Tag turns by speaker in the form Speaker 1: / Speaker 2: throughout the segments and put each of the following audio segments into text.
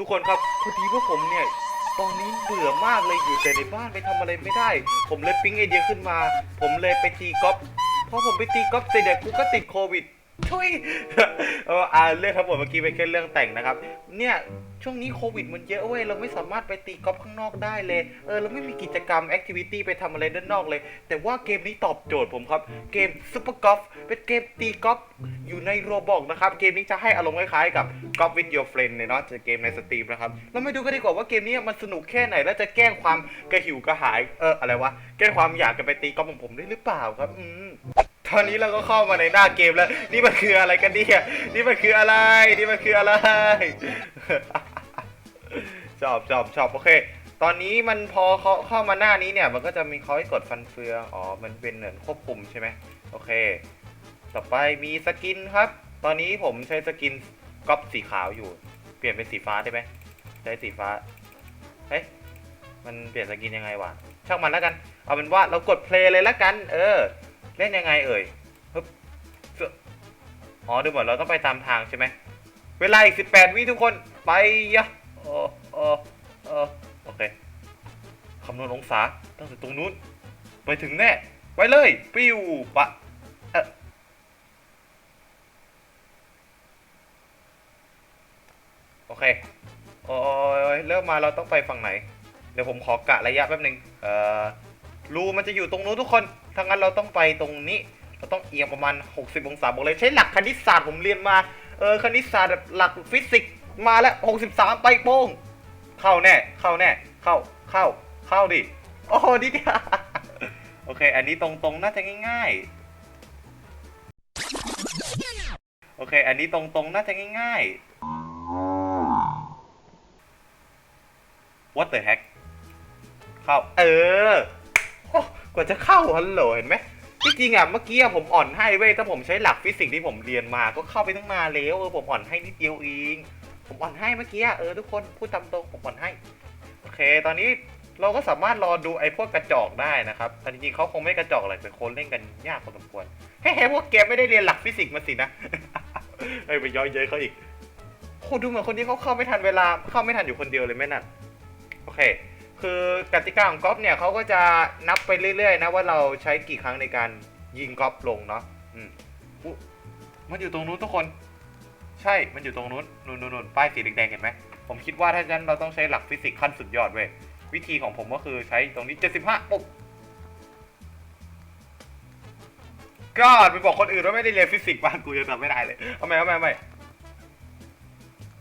Speaker 1: ทุกคนครับพอดีว่าผมเนี่ยตอนนี้เบื่อมากเลยอยู่แต่ในบ้านไปทำอะไรไม่ได้ ผมเลยปิ๊งไอเดียขึ้นมา ผมเลยไปตีกอล์ฟพอผมไปตีกอล์ฟเสร็จเด็กกูก็ติดโควิด ทุยเอออ่าเรื่องทั้งหมดเมื่อกี้เป็นแค่เรื่องแต่งนะครับ เนี่ยช่วงนี้โควิดมันเยอะเว้ยเราไม่สามารถไปตีกอล์ฟข้างนอกได้เลย เออเราไม่มีกิจกรรมแอคทิวิตี้ไปทำอะไรด้านนอกเลย แต่ว่าเกมนี้ตอบโจทย์ผมครับ เกมซูเปอร์กอล์ฟเป็นเกมตีกอล์ฟอยู่ในโรบอกนะครับ เกมนี้จะให้อารมณ์คล้ายๆกับ Golf with your friend เนี่ยเนาะจะเกมในสตรีมนะครับเรามาดูกันดีกว่าว่าเกมนี้มันสนุกแค่ไหน และจะแกล้งความกระหิวกระหายเอออะไรวะแกล้งความอยากจะไปตีกอล์ฟของผมได้หรือเปล่าครับอืม ตอนนี้เราก็เข้ามาในหน้าเกมแล้ว นี่มันคืออะไรกันเนี่ยนี่มันคืออะไร นี่มันคืออะไร ชอบชอบชอบโอเค ตอนนี้มันพอเขาเข้ามาหน้านี้เนี่ย มันก็จะมีเขาให้กดฟันเฟืองอ๋อ มันเป็นเหมือนควบคุมใช่ไหมโอเค ต่อไปมีสกินครับ ตอนนี้ผมใช้สกินก๊อปสีขาวอยู่ เปลี่ยนเป็นสีฟ้าได้ไหมใช้สีฟ้า เฮ้ย มันเปลี่ยนสกินยังไงวะ ช่างมันแล้วกัน เอาเป็นว่าเรากดเพลย์เลยแล้วกัน เออ เล่นยังไงเอ่ยฮึบเสืออ๋อดูเหมือนเราต้องไปตามทางใช่ไหม เวลาอีก 18 วิทุกคน ไปยะโอ้โอ้โอ้โอเค คำนวณองศาตั้งแต่ตรงนู้น ไปถึงแน่ ไปเลย ปิ้วปะอะโอเคโอ้ยเริ่มมาเราต้องไปฝั่งไหน เดี๋ยวผมขอกะระยะแป๊บหนึง เอ่อ รูมันจะอยู่ตรงนู้นทุกคนถ้างั้นเราต้องไปตรงนี้ เราต้องเอียงประมาณ 60 องศาบอกเลย ใช้หลักคณิตศาสตร์ผมเรียนมา เออ คณิตศาสตร์แบบหลักฟิสิกส์มาแล้ว 63 ไปโป้ง เข้าแน่ เข้าแน่ เข้า เข้า เข้าดิ โอ้โหนิดเดียโอเค อันนี้ตรงๆ น่าจะง่ายๆ โอเค อันนี้ตรงๆ น่าจะง่ายๆ What the heck เข้า เออ กว่าจะเข้าฮัลโหลเห็นไหมที่จริงอะเมื่อกี้ผมอ่อนให้เว้ยถ้าผมใช้หลักฟิสิกส์ที่ผมเรียนมาก็เข้าไปตั้งนานแล้วเออผมอ่อนให้นิดเดียวเองผมอ่อนให้เมื่อกี้เออทุกคนพูดตามตรงผมอ่อนให้โอเค ตอนนี้เราก็สามารถรอดูไอ้พวกกระจอกได้นะครับแต่จริงๆเขาคงไม่กระจอกอะไรเป็นคนเล่นกันยากพอสมควรเฮ้ยพวกแกไม่ได้เรียนหลักฟิสิกส์มาสินะเฮ้ยไปย้อยเย้ยเขาอีกโคดูเหมือนคนนี้เขาเข้าไม่ทันเวลาเข้าไม่ทันอยู่คนเดียวเลยแม่นั่นโอเค คือกติกาของกอล์ฟเนี่ยเขาก็จะนับไปเรื่อยๆ นะว่าเราใช้กี่ครั้งในการยิงกอล์ฟลงเนาะอืมอุ๊มันอยู่ตรงนู้นทุกคน ใช่ มันอยู่ตรงนู้นนู่นนู่นป้ายสีแดงๆเห็นไหม ผมคิดว่าถ้าฉะนั้นเราต้องใช้หลักฟิสิกส์ขั้นสุดยอดเว้ย วิธีของผมก็คือใช้ตรงนี้ 75ปุ๊บก็ไปบอกคนอื่นว่าไม่ได้เรียนฟิสิกส์บ้างกูยังทำไม่ได้เลย เอาไหมเอาไหมเอาไหม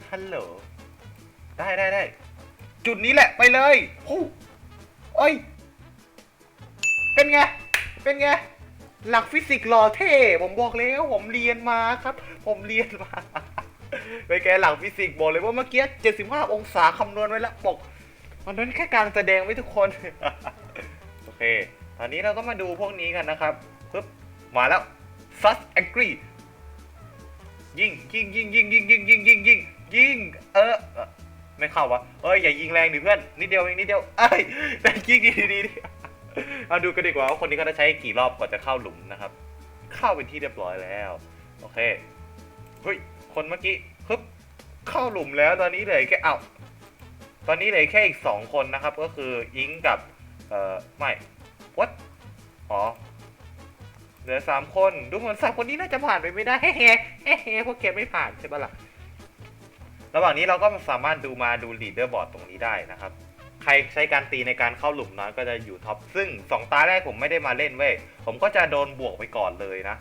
Speaker 1: ฮัลโหล ได้ได้ได้ จุดนี้แหละไปเลยฮู้เอ้ย เป็นไง เป็นไง หลักฟิสิกส์หล่อเท่ ผมบอกแล้วผมเรียนมาครับ ผมเรียนมาไปแกหลักฟิสิกส์บอกเลยว่าเมื่อกี้75 องศาคำนวณไว้แล้วบอกมันนั้นแค่การแสดงไว้ทุกคน โอเค ตอนนี้เราก็มาดูพวกนี้กันนะครับปึ๊บมาแล้ว sus angry ยิงยิงยิงยิงยิงยิงยิงยิงยิงยิงเออเอ่อ ไม่เข้าวะเอ้ยอย่ายิงแรงดิเพื่อนนิดเดียวเองนิดเดียวเอ้ยแต่ยิงดีดีดีเอาดูกันดีกว่าว่าคนนี้เขาจะใช้กี่รอบกว่าจะเข้าหลุมนะครับ เข้าเป็นที่เรียบร้อยแล้วโอเคเฮ้ยคนเมื่อกี้ฮึบเข้าหลุมแล้วตอนนี้เลยแค่เอ้าตอนนี้เลือแค่อีกสองคนนะครับ ก็คืออิงกับเอ่อไม่ what อ๋อเหลือสามคนดูเหมือนสามคนนี้น่าจะผ่านไปไม่ได้เฮ้เฮ้เฮ้เฮ้พวกเกมไม่ผ่านใช่ปะล่ะ ระหว่างนี้เราก็สามารถดูมาดูลีดเดอร์บอร์ดตรงนี้ได้นะครับ ใครใช้การตีในการเข้าหลุมน้อยก็จะอยู่ท็อป ซึ่ง 2 ตาแรกผมไม่ได้มาเล่นเว้ย ผมก็จะโดนบวกไปก่อนเลยนะ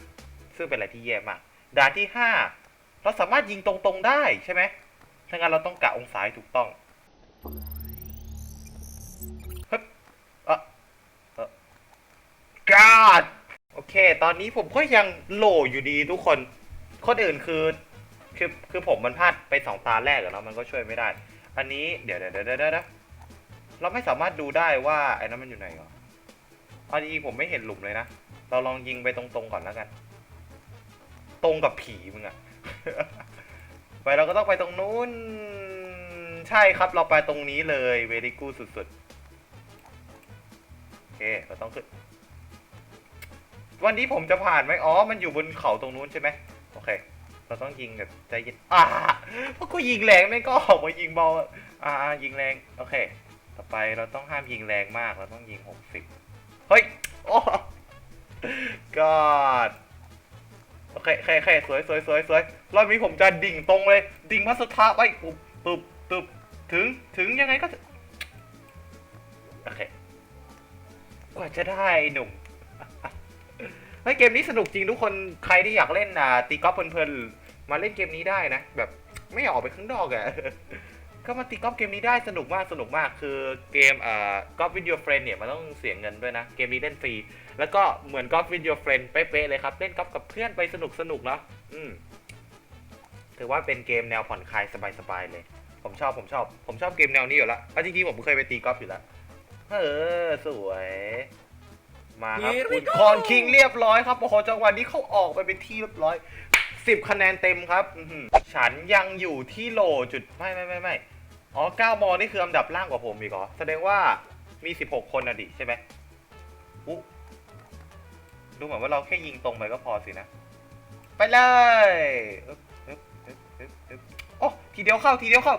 Speaker 1: ซึ่งเป็นอะไรที่แย่มากด่านที่ 5 เราสามารถยิงตรงๆได้ใช่ไหมถ้างั้นเราต้องกะองศาให้ถูกต้องฮึบเออเออกาดโอเค ตอนนี้ผมก็ยังโหลอยู่ดีทุกคน คนอื่นคือ คือคือผมมันพลาดไปสองตาแรกอะเนาะมันก็ช่วยไม่ได้ อันนี้เดี๋ยวเดี๋ยวเดี๋ยวเดี๋ยวเดี๋ยวเราไม่สามารถดูได้ว่าไอ้นั้นมันอยู่ไหนหรออันนี้ผมไม่เห็นหลุมเลยนะ เราลองยิงไปตรงๆก่อนแล้วกัน ตรงกับผีมึงอะไปเราก็ต้องไปตรงนู้น ใช่ครับเราไปตรงนี้เลยเวริกูสุดๆ โอเคเราต้องขึ้น วันนี้ผมจะผ่านไหมอ๋อ มันอยู่บนเขาตรงนู้นใช่ไหมโอเค เราต้องยิงแบบใจเย็นอ่าเพราะกูยิงแรงไม่ก็ออกมายิงเบาอะอ่ายิงแรงโอเค ต่อไปเราต้องห้ามยิงแรงมากเราต้องยิงหกสิบเฮ้ยโอ้กอดโอเคโอเคโอเคสวยสวยสวยสวยรอบนี้ผมจะดิ่งตรงเลย ดิ่งพัสถาไปปุ๊บปุ๊บปุ๊บถึงถึงยังไงก็โอเคกว่าจะได้หนุ่ม ฮ้ยเกมนี้สนุกจริงทุกคนใครที่อยากเล่นอ่าตีกอล์ฟเพลินๆมาเล่นเกมนี้ได้นะแบบไม่อยากออกไปข้างนอกอะก็มาตีกอล์ฟเกมนี้ได้สนุกมากสนุกมากคือเกมอ่ากอล์ฟวิดีโอเฟรนเนี่ยมันต้องเสียเงินด้วยนะเกมนี้เล่นฟรีแล้วก็เหมือนกอล์ฟวิดีโอเฟรนเป๊ะๆเลยครับเล่นกอล์ฟกับเพื่อนไปสนุกสนุกๆเนาะอืมถือว่าเป็นเกมแนวผ่อนคลายสบายๆเลย ผมชอบผมชอบ ผมชอบเกมแนวนี้อยู่ล้วเอาะจริงๆผมเคยไปตีกอล์ฟอยู่แล้วเออสวย มาครับ
Speaker 2: Here we
Speaker 1: คุณ
Speaker 2: go
Speaker 1: คอนคิงเรียบร้อยครับโอ้โหจังหวะนี้เขาออกไปเป็นที่เรียบร้อยสิบคะแนนเต็มครับอื้อหือฉันยังอยู่ที่โหลจุดไม่ไม่ไม่ไม่อ๋อเก้ามอนี่คืออันดับล่างกว่าผมอีกเหรอแสดงว่ามีสิบหกคนอะดิใช่ไหมอุ๊ดูเหมือนว่าเราแค่ยิงตรงไปก็พอสินะ ไปเลยอึ๊บอึ๊บอึ๊บอึ๊บอึ๊บโอ้ทีเดียวเข้าทีเดียวเข้า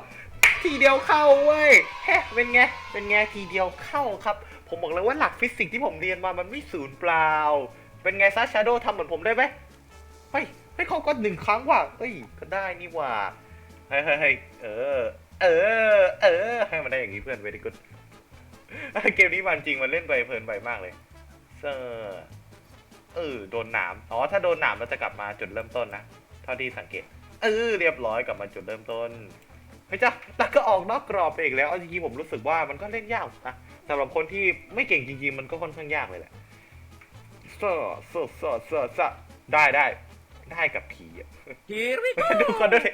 Speaker 1: ทีเดียวเข้าเว้ยแฮะเป็นไง เป็นไง ทีเดียวเข้าครับ ผมบอกเลยว่าหลักฟิสิกส์ที่ผมเรียนมามันไม่สูญเปล่า เป็นไงซัชาโดทำเหมือนผมได้ไหมเฮ้ยให้เขาก็หนึ่งครั้งว่ะเฮ้ยก็ได้นี่ว่ะเฮ้ยเฮ้ยเออ เออ เออ ให้มันได้อย่างนี้เพื่อนเวดีกุดเกมนี้มันจริงมันเล่นไปเพลินไปมากเลยเซอร์เออโดนหนามอ๋อถ้าโดนหนามเราจะกลับมาจุดเริ่มต้นนะเท่าที่สังเกต เออเรียบร้อยกลับมาจุดเริ่มต้นเฮ้ยจ้ะแล้วก็ออกนอกกรอบไปอีกแล้วเอาจริงๆผมรู้สึกว่ามันก็เล่นยากนะ สำหรับคนที่ไม่เก่งจริงๆ มันก็ค่อนข้างยากเลยแหละเซอร์เซอร์เซอร์เซอร์เซอร์ได้ได้ได้กับผีอะ
Speaker 2: Here we
Speaker 1: ดู
Speaker 2: go!
Speaker 1: คนด้วย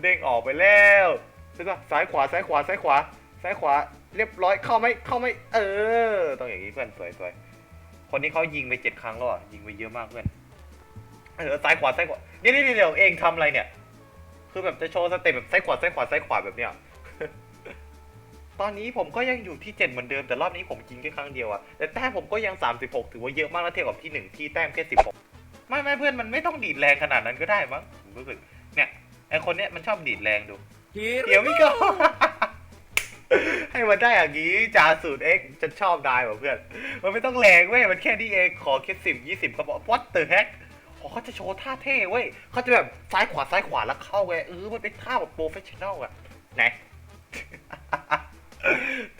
Speaker 1: เด้งออกไปแล้วใช่ปะซ้ายขวาซ้ายขวาซ้ายขวาซ้ายขวา เรียบร้อยเข้าไหมเข้าไหมเออ ต้องอย่างนี้เพื่อนสวยสวยคนนี้เขายิงไปเจ็ดครั้งแล้วอะยิงไปเยอะมากเพื่อนเออซ้ายขวาซ้ายขวาเดี๋ยวเดี๋ยวเดี๋ยวเองทำอะไรเนี่ย คือแบบจะโชว์สเต็ปแบบซ้ายขวาซ้ายขวาซ้ายขวาแบบเนี้ย ตอนนี้ผมก็ยังอยู่ที่เจ็ดเหมือนเดิมแต่รอบนี้ผมยิงแค่ครั้งเดียวอะแต่แต้มผมก็ยัง 36 ถือว่าเยอะมากแล้วเทียบกับที่หนึ่งที่แต้มแค่16 ไม่ไม่เพื่อนมันไม่ต้องดีดแรงขนาดนั้นก็ได้มั้งผมรู้สึกเนี่ยไอคนเนี้ยมันชอบดีดแรงดู
Speaker 2: Here
Speaker 1: เดี๋ยว
Speaker 2: we
Speaker 1: มิ
Speaker 2: go!
Speaker 1: โก็ให้มันได้อย่างนี้จ่าสูตรเอ็กจะชอบได้ว่ะเพื่อน มันไม่ต้องแรงเว้ย มันแค่นี้เองขอแค่สิบยี่สิบก็พอ what the heck อ๋อเขาจะโชว์ท่าเท่เว้ยเขาจะแบบซ้ายขวาซ้ายขวาแล้วเข้าไงเออมันเป็นท่าแบบโปรเฟชชั่นอลอะไหน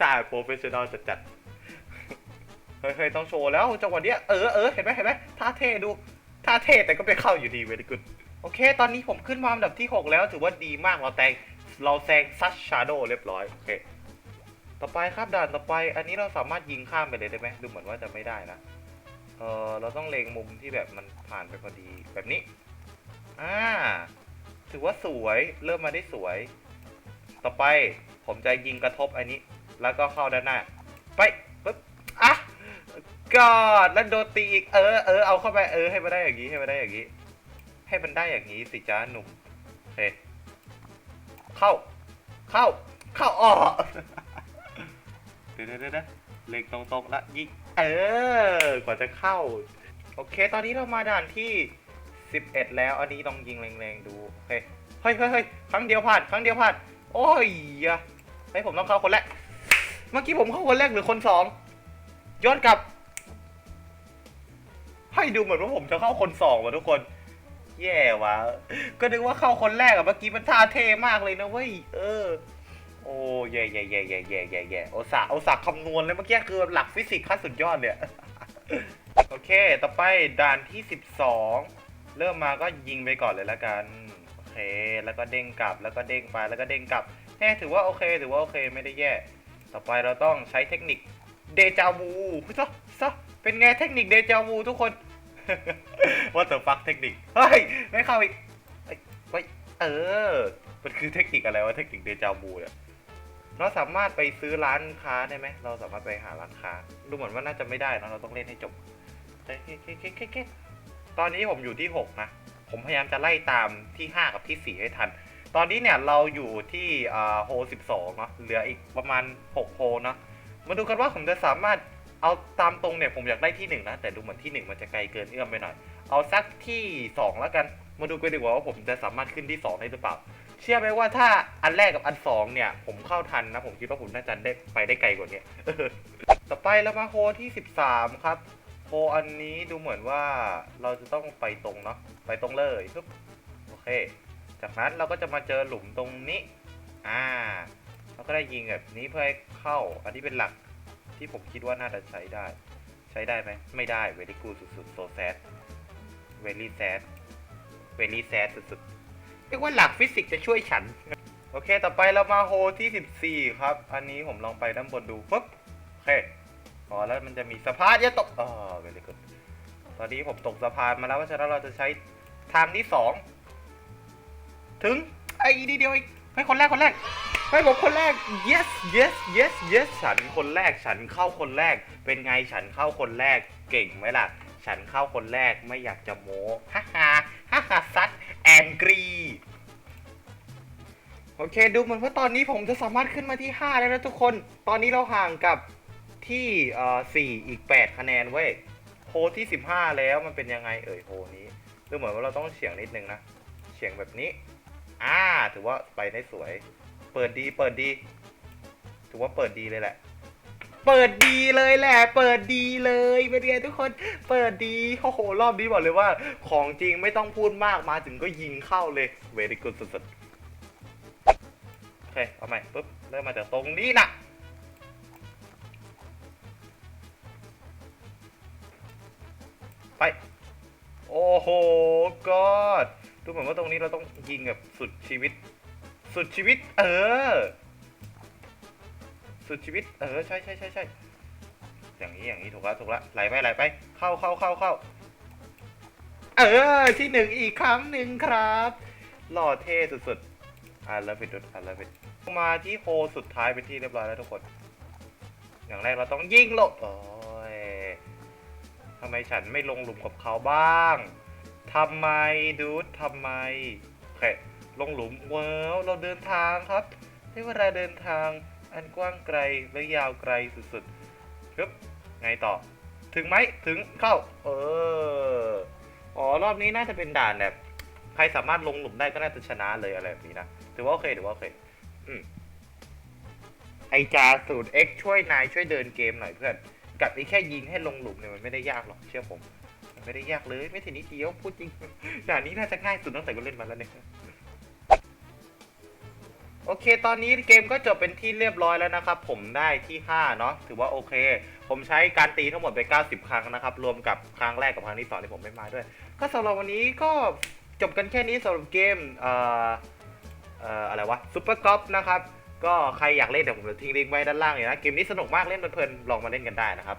Speaker 1: ท่าโปรเฟชชั่นอลจัดจัดๆเฮ้ยต้องโชว์แล้วจังหวะเนี้ยเออเออเห็นไหมเห็นไหมท่าเท่ดูท่าเท่แต่ก็ไปเข้าอยู่ดีเวดีกุดโอเค ตอนนี้ผมขึ้นมาอันดับที่ 6 แล้วถือว่าดีมากเราแซงเราแซงซัชชาโดเรียบร้อย โอเค ต่อไปครับด่านต่อไป อันนี้เราสามารถยิงข้ามไปเลยได้ไหมดูเหมือนว่าจะไม่ได้นะ เออเราต้องเล็งมุมที่แบบมันผ่านไปพอดีแบบนี้ อ่า ถือว่าสวย เริ่มมาได้สวย ต่อไปผมจะยิงกระทบอันนี้ แล้วก็เข้าด้านหน้า ไปปึ๊บอะกอดแล้วโดนตีอีกเออเออเอาเข้าไปเออให้มันได้อย่างนี้ให้มันได้อย่างนี้ ให้มันได้อย่างนี้สิจ้าหนุ่มโอเคเข้า เข้า เข้าออกเดี๋ยวเดี๋ยวเดี๋ยวนะเล็งตรงๆแล้วยิงเออกว่าจะเข้า โอเค ตอนนี้เรามาด่านที่11 แล้ว อันนี้ต้องยิงแรงๆดูโอเคเฮ้ยเฮ้ยเฮ้ยครั้งเดียวผ่าน ครั้งเดียวผ่าน โอ้ยอะเฮ้ยผมต้องเข้าคนแรก เมื่อกี้ผมเข้าคนแรกหรือคนสองย้อนกลับ ให้ดูเหมือนว่าผมจะเข้าคนสองว่ะทุกคน แย่ว่ะก็นึกว่าเข้าคนแรกอะเมื่อกี้มันท่าเท่มากเลยนะเว้ยเออ โอ้แย่แย่แย่แย่แย่แย่แย่โอซาโอซาคำนวณเลยเมื่อกี้คือหลักฟิสิกส์ขั้นสุดยอดเนี่ยโอเค ต่อไปด่านที่12เริ่มมาก็ยิงไปก่อนเลยละกันโอเค แล้วก็เด้งกลับ แล้วก็เด้งไป แล้วก็เด้งกลับแฮ่ถือว่าโอเค ถือว่าโอเค ไม่ได้แย่ ต่อไปเราต้องใช้เทคนิคเดจาวูซะซะเป็นไงเทคนิคเดจาวูทุกคน ว่าแต่ฟักเทคนิค เฮ้ย ไม่เข้าอีกเฮ้ยเออ มันคือเทคนิคอะไรวะเทคนิคเดจาวูเนี่ยเราสามารถไปซื้อร้านค้าได้ไหม เราสามารถไปหาร้านค้า ดูเหมือนว่าน่าจะไม่ได้นะ เราต้องเล่นให้จบตอนนี้ผมอยู่ที่ 6 นะ ผมพยายามจะไล่ตามที่ 5 กับที่ 4 ให้ทัน ตอนนี้เนี่ยเราอยู่ที่อ่าโฮ12เนาะเหลืออีกประมาณ6โฮเนาะมาดูกันว่าผมจะสามารถเอาตามตรงเนี่ยผมอยากได้ที่1นะแต่ดูเหมือนที่ 1 มันจะไกลเกินเอื้อมไปหน่อย เอาสักที่ 2 แล้วกัน มาดูกันดีกว่าว่าผมจะสามารถขึ้นที่สองได้หรือเปล่า เชื่อไหมว่าถ้าอันแรกกับอันสองเนี่ย ผมเข้าทันนะ ผมคิดว่าผมน่าจะได้ไปได้ไกลกว่านี้ต่อไปเรามาโฮที่สิบสามครับโฮอันนี้ดูเหมือนว่าเราจะต้องไปตรงเนาะไปตรงเลยปึ๊บโอเค จากนั้นเราก็จะมาเจอหลุมตรงนี้ อ่า เราก็ได้ยิงแบบนี้เพื่อให้เข้า อันนี้เป็นหลักที่ผมคิดว่าน่าจะใช้ได้ ใช้ได้ไหม ไม่ได้ เวลี่กูสุดๆโซแซดเวลี่แซดเวลี่แซดสุดๆ เรียกว่าหลักฟิสิกส์จะช่วยฉัน โอเค ต่อไปเรามาโฮที่ 14 ครับ อันนี้ผมลองไปด้านบนดูปุ๊บ โอเค อ๋อ แล้วมันจะมีสะพานอย่าตกอ๋อเวลี่กูตอนนี้ผมตกสะพานมาแล้วเพราะฉะนั้นเราจะใช้ทางที่สอง ถึงไอ้นิดเดียวเองให้คนแรกคนแรกให้ผมคนแรก yes yes yes yes ฉันคนแรกฉันเข้าคนแรก เป็นไงฉันเข้าคนแรกเก่งไหมล่ะ ฉันเข้าคนแรกไม่อยากจะโม้ฮ่าฮ่าฮ่าฮ่าซัดแอนกรีโอเคดูเหมือนว่าตอนนี้ผมจะสามารถขึ้นมาที่5แล้วนะทุกคน ตอนนี้เราห่างกับที่เอ่อ4อีก 8 คะแนนเว้ยโฮที่ 15 แล้วมันเป็นยังไงเอ่ยโฮนี้ดูเหมือนว่าเราต้องเฉียงนิดนึงนะเฉียงแบบนี้ อ่า ถือว่าไปได้สวย เปิดดี เปิดดี ถือว่าเปิดดีเลยแหละ เปิดดีเลยแหละ เปิดดีเลยเป็นไงทุกคน เปิดดี โอ้โห รอบนี้บอกเลยว่า ของจริงไม่ต้องพูดมาก มาถึงก็ยิงเข้าเลย เวริกุลสุดๆ โอเค เอาใหม่ปุ๊บ เริ่มมาจากตรงนี้นะไป โอ้โห กอด ดูเหมือนว่าตรงนี้เราต้องยิงแบบสุดชีวิต สุดชีวิต เออ สุดชีวิต เออ ใช่ใช่ใช่ใช่อย่างนี้อย่างนี้ถูกละถูกละไหลไปไหลไป เข้าเข้าเข้าเข้าเออ ที่หนึ่งอีกครั้งหนึ่งครับหล่อเท่สุดๆอ่าแล้วผิดดุดอ่าแล้วผิดมาที่โฮสุดท้ายเป็นที่เรียบร้อยแล้วทุกคน อย่างแรกเราต้องยิงหลบโอ้ยทำไมฉันไม่ลงหลุมกับเขาบ้าง ทำไมดูดทำไมโอเคลงหลุมว้าวเราเดินทางครับให้เวลาเดินทางอันกว้างไกลและยาวไกลสุดๆครับไงต่อ ถึงไหมถึงเข้า เอออ๋อรอบนี้น่าจะเป็นด่านแบบใครสามารถลงหลุมได้ก็น่าจะชนะเลยอะไรแบบนี้นะถือว่าโอเคถือว่าโอเคอืมไอจาสูตร X ช่วยนายช่วยเดินเกมหน่อยเพื่อน กับไอแค่ยิงให้ลงหลุมเนี่ยมันไม่ได้ยากหรอกเชื่อผม ไม่ได้ยากเลยไม่ถึงนิดเดียวพูดจริงด่านนี้น่าจะง่ายสุดตั้งแต่ก็เล่นมาแล้วเนี่ยโอเค ตอนนี้เกมก็จบเป็นที่เรียบร้อยแล้วนะครับ ผมได้ที่ 5 เนาะ ถือว่าโอเค ผมใช้การตีทั้งหมดไป 90 ครั้งนะครับ รวมกับครั้งแรกกับครั้งที่สองที่ผมไม่มาด้วย ก็สำหรับวันนี้ก็จบกันแค่นี้สำหรับเกม เอ่อ เอ่อ อะไรวะซูเปอร์กอล์ฟนะครับ ก็ใครอยากเล่นเดี๋ยวผมจะทิ้งลิงก์ไว้ด้านล่างเลยนะ เกมนี้สนุกมากเล่นเพลินๆ ลองมาเล่นกันได้นะครับ